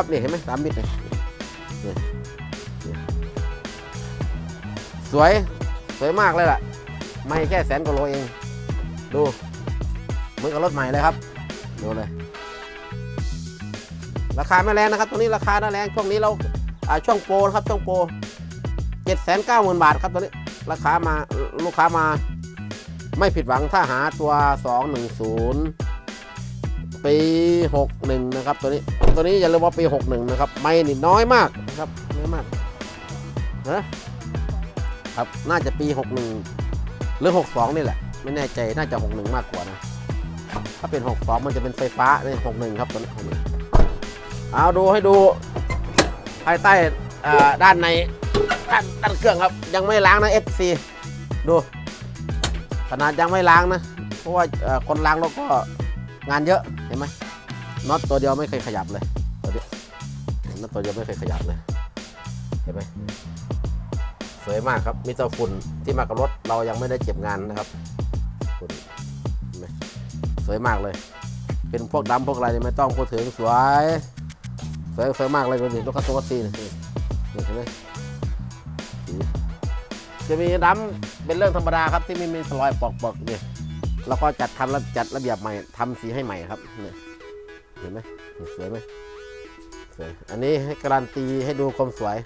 ครับนี่เห็นไหมสามมิตรเนี่ยสวย สวยมากเลยล่ะ ไม่แค่แสนกว่าโลเอง ดูเหมือนกับรถใหม่เลยครับ ดูเลย ราคาไม่แรงนะครับตัวนี้ราคาน่แรง ช่วงนี้เราช่วงโปรครับ ช่วงโปรเจ็ดแสนเก้าหมื่นบาทครับตัวนี้ ราคามา ลูกค้ามา ไม่ผิดหวังถ้าหาตัว210 ปี 61 นะครับตัวนี้ตัวนี้อย่าลืมว่าปี 61 นะครับไม่นี่น้อยมากนะครับน้อยมากนะครับน่าจะปี 61 หรือ 62 นี่แหละ ไม่แน่ใจน่าจะ 61 มากกว่านะ ถ้าเป็น 62 มันจะเป็นไฟฟ้าใน61 ครับตัวนี้เอาดูให้ดูภายใต้อ่าด้านในด้านด้านเครื่องครับ ยังไม่ล้างนะ FC ดูขนาดยังไม่ล้างนะ เพราะว่าคนล้างแล้วก็ งานเยอะเห็นไหมน็อตตัวเดียวไม่เคยขยับเลยตัวเดียวน็อตตัวเดียวไม่เคยขยับเลย เห็นไหมสวยมากครับมีแต่ฝุ่นที่มากับรถเรายังไม่ได้เก็บงานนะครับฝุ่นสวยมากเลย เป็นพวกดำพวกอะไรไม่ต้องพูดถึงสวย สวยสวยมากเลยดูดิลูกค้าตัวซีนี่นี่เห็นไหมจะมีดำเป็นเรื่องธรรมดาครับที่ไม่มีสรอยปอกๆเนี่ย เราก็จัดทำจัดระเบียบใหม่ทำสีให้ใหม่ครับเนี่ยเห็นไหมสวยไหมสวยอันนี้ให้การันตีให้ดูความสวย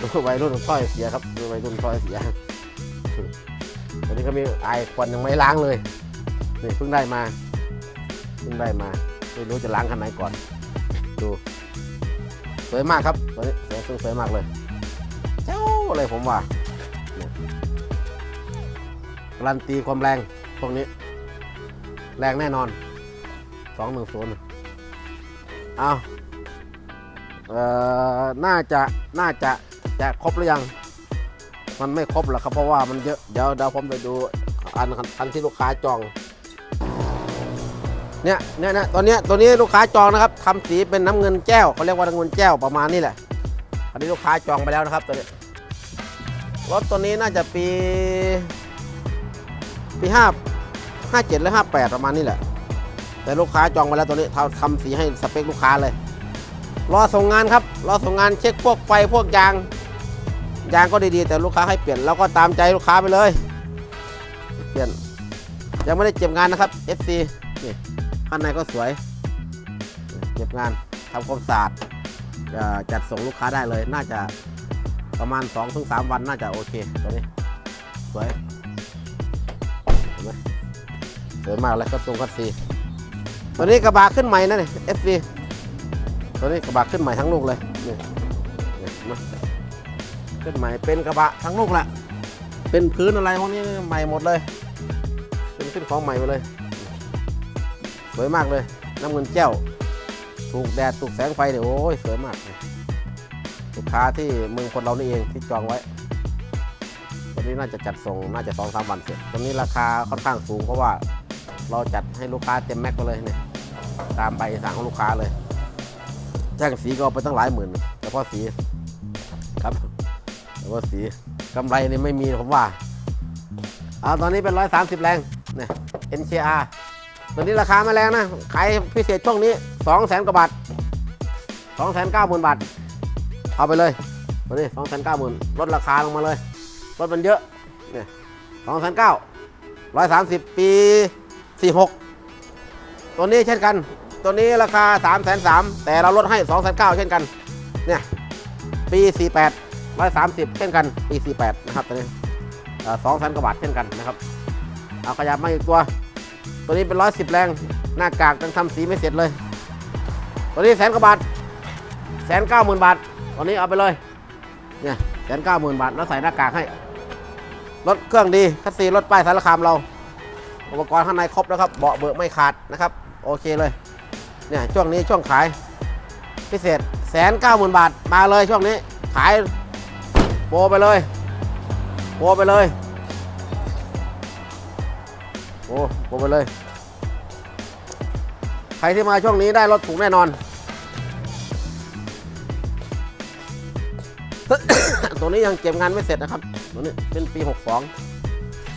ดูวัยรุ่นถ้อยเสียครับดูวัยรุ่นถ้อยเสียวันนี้ก็มีไอควันยังไม่ล้างเลยนี่เพิ่งได้มาเพิ่งได้มาไม่รู้จะล้างคันไหนก่อน ดูสวยมากครับตัวนี้สวยสวยมากเลย เจ้าเลยผมว่าการันตีความแรง พวกนี้ แรงแน่นอนสองหนึ่งศูนย์เอาเอ่อ น่าจะ น่าจะ จะครบหรือยัง มันไม่ครบหรอกครับ เพราะว่ามันเยอะ เดี๋ยวเดี๋ยวผมไปดูอันอันที่ลูกค้าจอง เนี่ยเนี่ยนะตัวเนี้ยตัวนี้ลูกค้าจองนะครับทำสีเป็นน้ำเงินแก้วเขาเรียกว่าน้ำเงินแก้วประมาณนี้แหละ อันนี้ลูกค้าจองไปแล้วนะครับตัวนี้ รถตัวนี้น่าจะปี ปีห้าห้าเจ็ดหรือห้าแปดประมาณนี้แหละ แต่ลูกค้าจองไปแล้วตัวนี้ทำทำสีให้สเปคลูกค้าเลย รอส่งงานครับ รอส่งงานเช็คพวกไฟพวกยาง ยางก็ดีๆ แต่ลูกค้าให้เปลี่ยนเราก็ตามใจลูกค้าไปเลย เปลี่ยน ยังไม่ได้เจ็บงานนะครับ FC นี่ข้างในก็สวย เก็บงานทำความสะอาดจะจัดส่งลูกค้าได้เลย น่าจะประมาณ2-3ถึง3วันน่าจะโอเคตัวนี้สวย สวยมากเลยก็ทรงคัดซีตัวนี้กระบะขึ้นใหม่นะเนี่ย FC ตัวนี้กระบะขึ้นใหม่ทั้งลูกเลยนี่นี่ขึ้นใหม่เป็นกระบะทั้งลูกแหละเป็นพื้นอะไรพวกนี้ใหม่หมดเลย เป็นขึ้นของใหม่ไปเลย สวยมากเลยน้ำเงินแก้วถูกแดดถูกแสงไฟเนี่ยโอ้ยสวยมากลยลูกค้าที่เมืองคนเรานี่เองที่จองไว้ตัวนี้น่าจะจัดส่งน่าจะสองสามวันเสร็จตัวนี้ราคาค่อนข้างสูงเพราะว่า เราจัดให้ลูกค้าเต็มแม็กไปเลยเนี่ยตามใบสั่งของลูกค้าเลยจ้งสีก็เอาไปตั้งหลายหมื่นเฉพาะสีครับเฉพาะสีกำไรนี่ไม่มีผมว่าเอาตอนนี้เป็นร้อยสามสิบแรงเนี่ย NKR ตัวนี้ราคาไม่แรงนะ ขายพิเศษช่วงนี้2 0 0 0 0 0กว่าบาท2 9 0 0 0 0บาท เอาไปเลยตัวนี้2 9 0 0 0 0ลดราคาลงมาเลยรถมันเยอะเนี่ย2 9 0 0 0 130ปี 46 ตัวนี้เช่นกัน ตัวนี้ราคา 3 3 0 0 0แต่เราลดให้ 2 9 0 0เช่นกัน เนี่ย ปี 48 130 เช่นกัน ปี 48 นะครับตัวนี้สองแสนกว่าบาทเช่นกันนะครับ เอาขยับมาอีกตัว ตัวนี้เป็นร้อยสิบแรง หน้ากากยังทำสีไม่เสร็จเลย ตัวนี้แสนกว่าบาทแสนเก้าหมื่นบาท ตัวนี้เอาไปเลย เนี่ยแสนเก้าหมื่นบาท แล้วใส่หน้ากากให้ รถเครื่องดีคัสซีรถป้ายสารคามเรา อุปกรณ์ข้างในครบนะครับ เบาะเบิกไม่ขาดนะครับ โอเคเลย เนี่ยช่วงนี้ช่วงขาย พิเศษแสนเก้าหมื่นบาทมาเลยช่วงนี้ ขายโปรไปเลยโปรไปเลยโอ้โปรไปเลย ใครที่มาช่วงนี้ได้รถถูกแน่นอน ตัวนี้ยังเก็บงานไม่เสร็จนะครับ ตัวนี้เป็นปี 62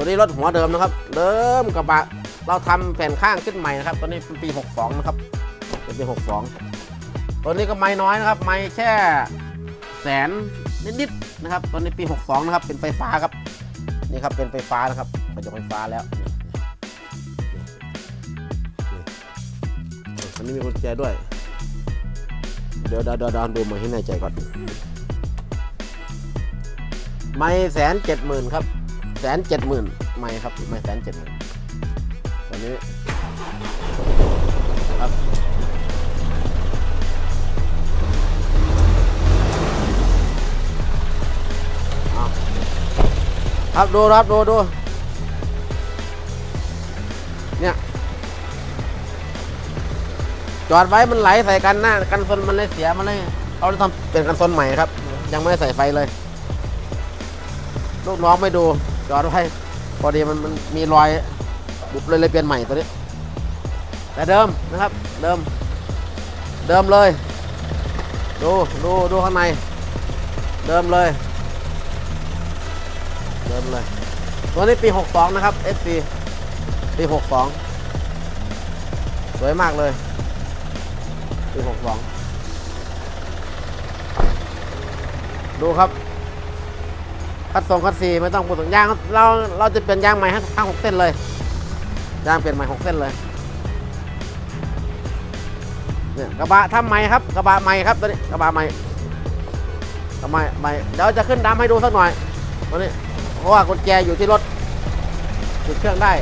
ตัวนี้รถหัวเดิมนะครับ เดิมกระบะเราทำแผ่นข้างขึ้นใหม่นะครับ ตัวนี้เป็นปี 62 นะครับ เป็นปี 62 ตัวนี้ก็ไม่น้อยนะครับ ไม่แค่แสนนิดๆนะครับตอนนี้ปี 62 นะครับ เป็นไฟฟ้าครับ นี่ครับ เป็นไฟฟ้านะครับกระจกไฟฟ้าแล้วอันนี้มีกุญแจด้วย เดี๋ยวเดี๋ยวเดี๋ยวดูมาให้แน่ใจก่อน ไม่แสนเจ็ดหมื่นครับ แสนเจ็ดหมื่นไม่ครับไม่แสนเจ็ดหมื่นตอนนี้ครับครับดูครับดูดูเนี่ยจอดไว้มันไหลใส่กันหน้ากันซนมันเลยเสียมันเลยเอาเลยทำเป็นกันซนใหม่ครับ ยังไม่ได้ใส่ไฟเลย ลูกน้องไม่ดู จอดไว้พอดีมันมันมีรอยบุบเลยเลยเปลี่ยนใหม่ตัวนี้ แต่เดิมนะครับ เดิม เดิมเลย ดูดูดูข้างใน เดิมเลย เดิมเลย ตัวนี้ปี 62 นะครับ FC ปี 62 สวยมากเลยปี 62 ดูครับ คัดสองคัดสี่ไม่ต้องพูดถึงยางเราเราจะเปลี่ยนยางใหม่ให้ทั้งหกเส้นเลยยางเปลี่ยนใหม่หกเส้นเลยเนี่ยกระบะทำใหม่ครับกระบะใหม่ครับตัวนี้กระบะใหม่กระบะใหม่เดี๋ยวจะขึ้นดำให้ดูสักหน่อยตัวนี้เพราะว่ากุญแจอยู่ที่รถจุดเครื่องได้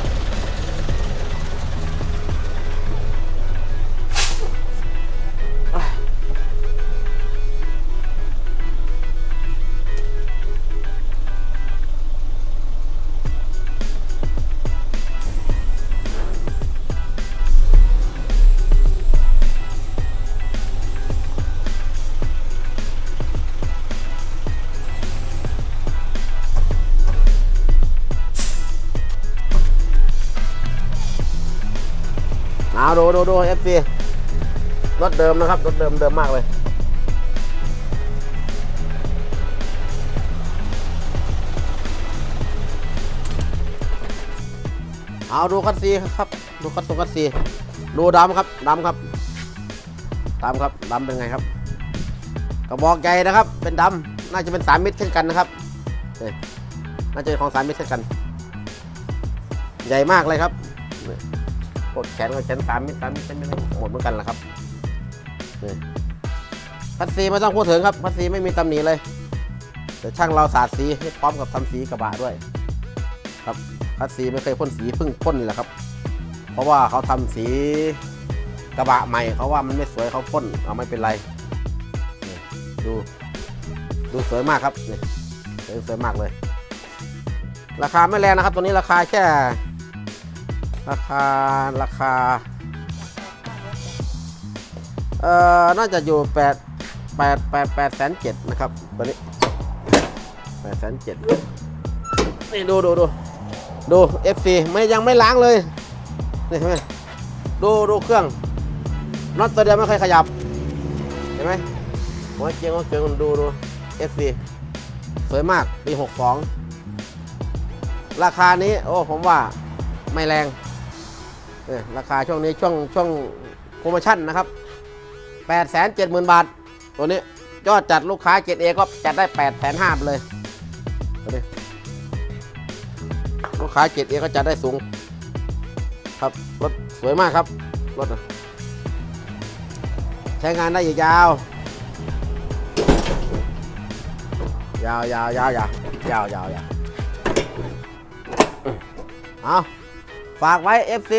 ดูเอฟซีรถเดิมนะครับ รถเดิมเดิมมากเลย เอาดูคัดซีครับ ดูคัดตรงคัดซีดูดำครับดำครับดำครับดำเป็นไงครับกระบอกใหญ่นะครับ เป็นดำน่าจะเป็นสามมิตรเช่นกันนะครับน่าจะเป็นของสามมิตรเช่นกัน ใหญ่มากเลยครับ กดแขนก็แขนสามมิตรสามมิตรเส้นไม่หมดเหมือนกันแหละครับนี่พัดสีไม่ต้องพูดถึงครับพัดสีไม่มีตำหนิเลยแต่ช่างเราสาดสีให้พร้อมกับทำสีกระบะด้วย ครับพัดสีไม่เคยพ่นสีเพิ่งพ่นนี่แหละครับ เพราะว่าเขาทำสีกระบะใหม่เขาว่ามันไม่สวยเขาพ่นเอาไม่เป็นไรนี่ดูดูสวยมากครับนี่สวยสวยมากเลย ราคาไม่แรงนะครับ ตัวนี้ราคาแค่ ราคาราคาเอ่อน่าจะอยู่แปดแปดแปดแปดแสนเจ็ดนะครับตัวนี้แปดแสนเจ็ดนี่ดูดูดูดู FC ไม่ยังไม่ล้างเลยนี่เห็นไหมดูดูเครื่องน็อตตัวเดียวไม่เคยขยับ เห็นไหมหัวเกียงหัวเกียงดูดู FC สวยมากปี62ราคานี้โอ้ผมว่าไม่แรง ราคาช่วงนี้ช่วงช่วงโปรโมชั่นนะครับ8 7 0 0 0 0 บาท ตัวนี้ยอดจัดลูกค้าเกรดเอก็จัดได้ 8 5 0 0 0เลยตัวนี้ลูกค้าเกรดเอก็จัดได้สูง ครับรถสวยมากครับรถใช้งานได้ยาว ยาวยาวยาวยาวยาวยาวยาวเอาฝากไว้ FC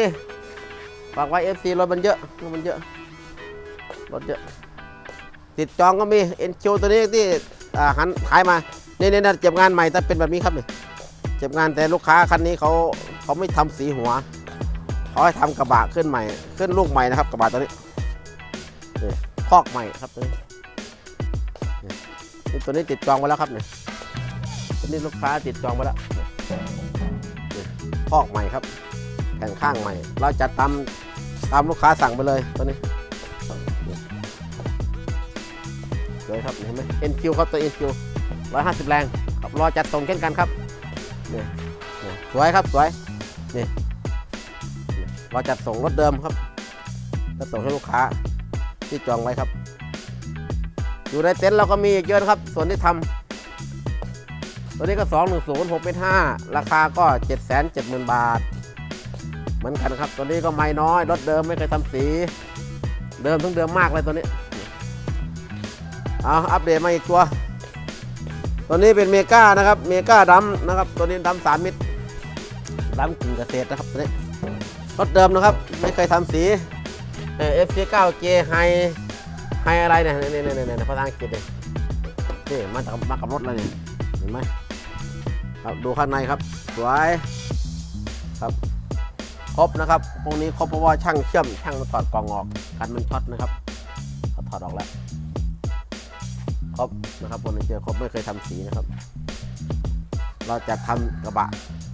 ฝากไว้ FC รถมันเยอะรถมันเยอะรถเยอะติดจองก็มีเอ็นชูตัวนี้ที่อ่าหันขายมานี่นี่นะเจ็บงานใหม่แต่เป็นแบบนี้ครับเนี่ยเจ็บงานแต่ลูกค้าคันนี้เขาเขาไม่ทำสีหัวเขาให้ทำกระบะขึ้นใหม่ ขึ้นลูกใหม่นะครับ กระบะตัวนี้คอกใหม่ครับตัวนี้นี่นี่ตัวนี้ติดจองไว้แล้วครับเนี่ตัวนี้ลูกค้าติดจองไว้แล้วคอกใหม่ครับแต่งข้างใหม่ เราจะตา ตามลูกค้าสั่งไปเลยตัวนี้สวยครับเห็นไหม NQ ครับตัว NQ 150 แรงครับรอจัดส่งเช่นกันครับนี่นี่สวยครับสวยนี่รอจัดส่งรถเดิมครับจะส่งให้ลูกค้าที่จองไว้ครับ อยู่ในเต็นท์เราก็มีเยอะครับ ส่วนที่ทำตัวนี้ก็ 210 6เมตร5ราคาก็ 770,000 บาท เหมือนกันครับ ตัวนี้ก็ไม่น้อยรถเดิมไม่เคยทำสี เดิมทั้งเดิมมากเลยตัวนี้เอาอัปเดตมาอีกตัว ตัวนี้เป็นเมกานะครับเมกาดัมนะครับ ตัวนี้ดัมสามมิตรดัมกึ่งเกษตรนะครับตัวนี้รถเดิมนะครับ ไม่เคยทำสีเอฟซีเก้าเจไฮไฮอะไรเนี่ยนี่นี่นี่นี่ภาษาอังกฤษเลยนี่มาจากมากับรถเลยเนี่ยเห็นไหมครับดูข้างในครับสวยครับ ครบนะครับพวกนี้ครบเพราะว่าช่างเชื่อมช่างมาถอดกล่องออกกันมันช็อตนะครับเขาถอดออกแล้วครบนะครับคนเจอครบไม่เคยทำสีนะครับ เราจะทำกระบะ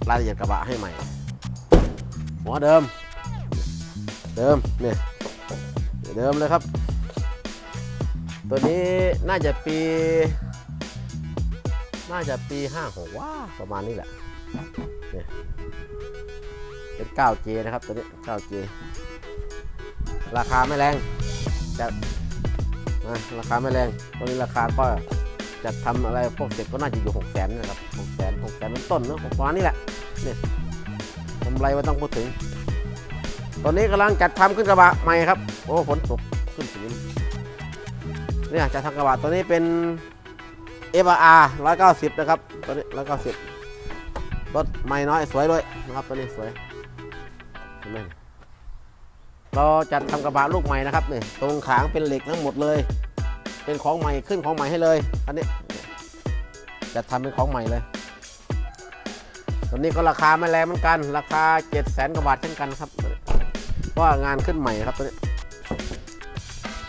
รายละเอียดกระบะให้ใหม่ หัวเดิม เดิมเนี่ยเดิมเลยครับ ตัวนี้น่าจะปี น่าจะปีห้าหกว่าประมาณนี้แหละเนี่ย เป็น 9J นะครับตัวนี้ 9J ราคาไม่แรงจะนะราคาไม่แรงตัวนี้ราคาก็จะทำอะไรพวกเสร็จก็น่าจะอยู่6 0แสนนะครับ6แสน6แสนต้นเนอะประมาณนี้แหละเนี่ยกำไรไม่ต้องพูดถึง ตอนนี้กำลังจัดทำขึ้นกระบะใหม่ครับ โอ้ฝนตกขึ้นสีเนี่ยจะทำกระบะตัวนี้เป็น f r 190 นะครับตัวนี้190รถใหม่น้อยสวยด้วยนะครับตัวนี้สวย ห็นไหมเราจัดทำกระบะลูกใหม่นะครับเนี่ยตรงขางเป็นเหล็กทั้งหมดเลย เป็นของใหม่ขึ้นของใหม่ให้เลยอันนี้จัดทำเป็นของใหม่เลยตัวนี้ก็ราคาไม่แรงเหมือนกัน ราคา7 0 0 0 0 0กว่าบาทเช่นกันครับเพราะว่างานขึ้นใหม่ครับตัวนี้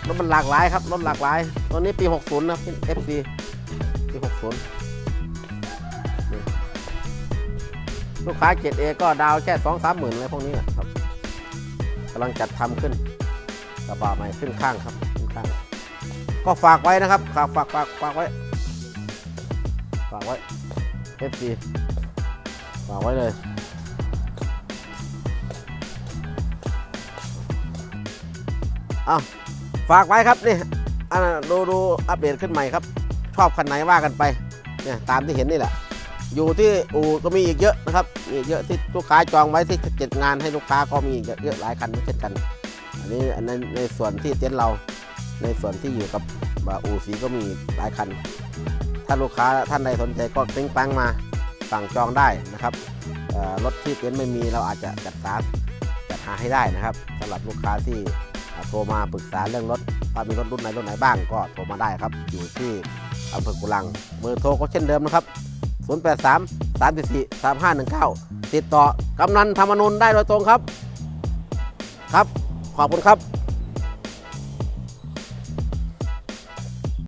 รถมันหลากหลายครับรถหลากหลายตัวนี้ปี 60 นะเป็น FC ปี 60 ลูกค้า 7A ก็ดาวแค่2 3หมื่นอะไรพวกนี้แหละครับกำลังจัดทำขึ้นกระบะใหม่ขึ้นข้างครับขึ้นข้าง ก็ฝากไว้นะครับฝากฝากฝากฝากไว้ ฝากไว้ FC ฝากไว้เลยเอาฝากไว้ครับนี่อันดูดูอัปเดตขึ้นใหม่ครับ ชอบคันไหนว่ากันไปเนี่ยตามที่เห็นนี่แหละ อยู่ที่อู่ก็มีอีกเยอะนะครับมีเยอะที่ลูกค้าจองไว้ที่เจ็ดงานให้ลูกค้าก็มีอีกเยอะหลายคันเช่นกัน อันนี้อันนั้นในส่วนที่เต็นท์เรา ในส่วนที่อยู่กับอู่สีก็มีหลายคัน ถ้าลูกค้าท่านใดสนใจก็ติ้งปังมาสั่งจองได้นะครับรถที่เต็นท์ไม่มีเราอาจจะจัดสารจัดหาให้ได้นะครับสำหรับลูกค้าที่โทรมาปรึกษาเรื่องรถว่ามีรถรุ่นไหนรุ่นไหนบ้างก็โทรมาได้ครับ อยู่ที่อำเภอกุลังเบอร์โทรก็เช่นเดิมนะครับ 083 344 3519 ติดต่อกำนันธรรมนุนได้โดยตรงครับ ครับ ขอบคุณครับ